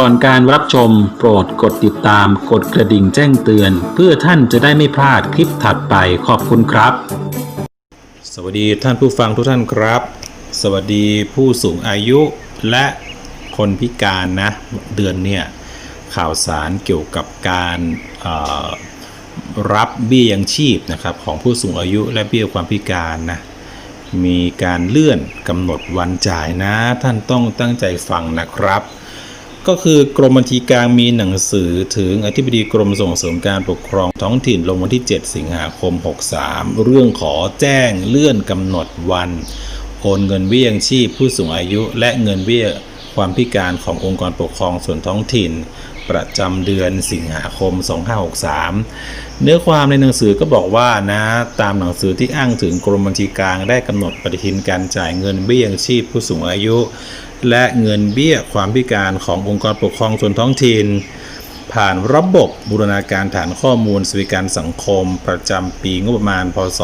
ก่อนการรับชมโปรดกดติดตามกดกระดิ่งแจ้งเตือน เพื่อท่านจะได้ไม่พลาดคลิปถัดไปขอบคุณครับ สวัสดีท่านผู้ฟังทุกท่านครับ สวัสดีผู้สูงอายุและคนพิการนะ เดือนเนี่ยข่าวสารเกี่ยวกับการรับเบี้ยยังชีพนะครับของผู้สูงอายุและเบี้ยความพิการนะมีการเลื่อนกำหนดวันจ่ายนะ ท่านต้องตั้งใจฟังนะครับ ก็คือกรมบัญชีกลางมีหนังสือถึงอธิบดีกรมส่งเสริมการปกครองท้องถิ่นลงวันที่ 7 สิงหาคม 63 เรื่องขอแจ้งเลื่อนกำหนดวัน โอนเงินเบี้ยยังชีพผู้สูงอายุ และเงินเบี้ยความพิการขององค์กรปกครองส่วนท้องถิ่น ประจำเดือนสิงหาคม 2563 เนื้อความในหนังสือก็บอกว่านะตามหนังสือที่อ้างถึงกรมบัญชีกลางได้กำหนดปฏิทินการจ่ายเงินเบี้ยยังชีพผู้สูงอายุ และเงินเบี้ยความพิการขององค์กรปกครองส่วนท้องถิ่นผ่านระบบบูรณาการฐานข้อมูลสวัสดิการสังคม ประจำปีงบประมาณ พศ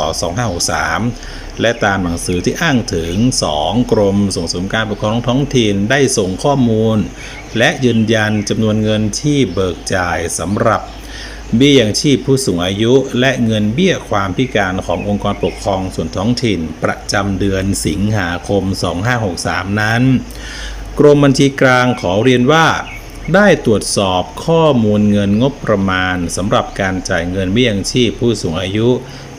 2563 และตามหนังสือที่อ้างถึง 2 กรมส่งเสริมการปกครองท้องถิ่นได้ส่งข้อมูล และยืนยันจำนวนเงินที่เบิกจ่ายสำหรับเบี้ยยังชีพผู้สูงอายุ และเงินเบี้ยความพิการขององค์กรปกครองส่วนท้องถิ่น ประจำเดือนสิงหาคม 2563 นั้น กรมบัญชีกลางขอเรียนว่า ได้ตรวจสอบข้อมูลเงินงบประมาณสำหรับการจ่ายเงินเบี้ยยังชีพผู้สูงอายุ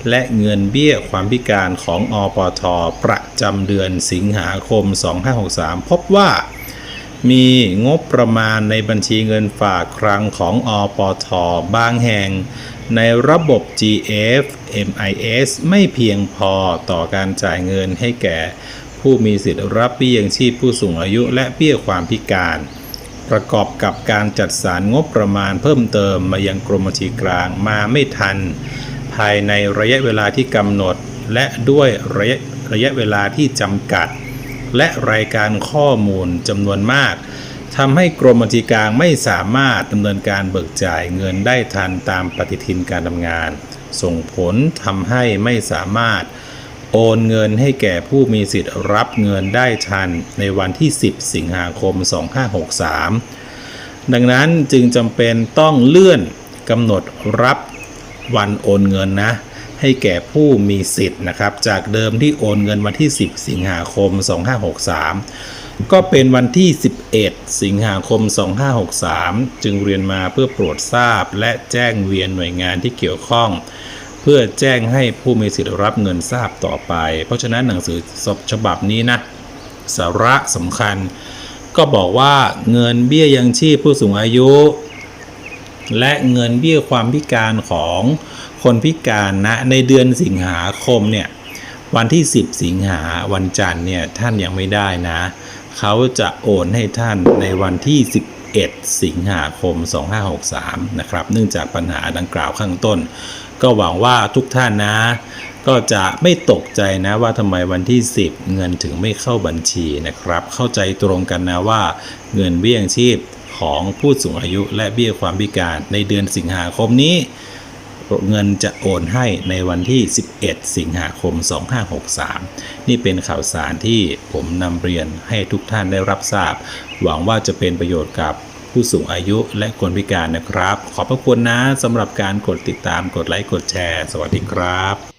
และเงินเบี้ยความพิการของอปท ประจำเดือนสิงหาคม 2563 พบว่ามีงบประมาณในบัญชีเงินฝากคลังของอปท บางแห่ง ในระบบ GF MIS ไม่เพียงพอต่อการจ่ายเงินให้แก่ ผู้มีสิทธิ์รับเบี้ยยังชีพผู้สูงอายุและเบี้ยความพิการ ประกอบกับการจัดสรรงบประมาณเพิ่มเติมมายังกรมบัญชีกลางมาไม่ทัน ภายในระยะเวลาที่กำหนด และด้วยระยะระยะเวลาที่จำกัด และรายการข้อมูลจำนวนมากทำให้กรมบัญชีกลางไม่สามารถดำเนินการเบิกจ่ายเงินได้ทันตามปฏิทินการทำงาน ส่งผลทำให้ไม่สามารถ โอนเงินให้แก่ผู้มีสิทธิ์รับเงินได้ทันในวันที่ 10 สิงหาคม 2563 ดังนั้นจึงจำเป็นต้องเลื่อนกำหนดรับ วันโอนเงินนะ ให้แก่ผู้มีสิทธิ์นะครับ จากเดิมที่โอนเงินวันที่ 10 สิงหาคม 2563 ก็เป็นวันที่ 11 สิงหาคม 2563 จึงเรียนมาเพื่อโปรดทราบและแจ้งเวียนหน่วยงานที่เกี่ยวข้องเพื่อแจ้งให้ผู้มีสิทธิ์รับเงินทราบต่อไป เพราะฉะนั้นหนังสือฉบับนี้นะ สาระสำคัญ ก็บอกว่าเงินเบี้ยยังชีพผู้สูงอายุ และเงินเบี้ยความพิการของคนพิการนะในเดือนสิงหาคมเนี่ยวันที่ 10 สิงหาวันจันทร์เนี่ยท่านยังไม่ได้นะ เขาจะโอนให้ท่านในวันที่ 11 สิงหาคม 2563 นะครับ เนื่องจากปัญหาดังกล่าวข้างต้น ก็หวังว่าทุกท่านนะ ก็จะไม่ตกใจนะว่าทำไมวันที่ 10 เงินถึงไม่เข้าบัญชีนะครับ เข้าใจตรงกันนะว่าเงินเบี้ยงชีพ ของผู้สูงอายุและเบี้ยความพิการในเดือนสิงหาคมนี้ เงินจะโอนให้ในวันที่ 11 สิงหาคม 2563 นี่เป็นข่าวสารที่ผมนำเรียนให้ทุกท่านได้รับทราบ หวังว่าจะเป็นประโยชน์กับผู้สูงอายุและคนพิการนะครับ ขอบพระคุณนะสำหรับการกดติดตามกดไลค์กดแชร์ สวัสดีครับ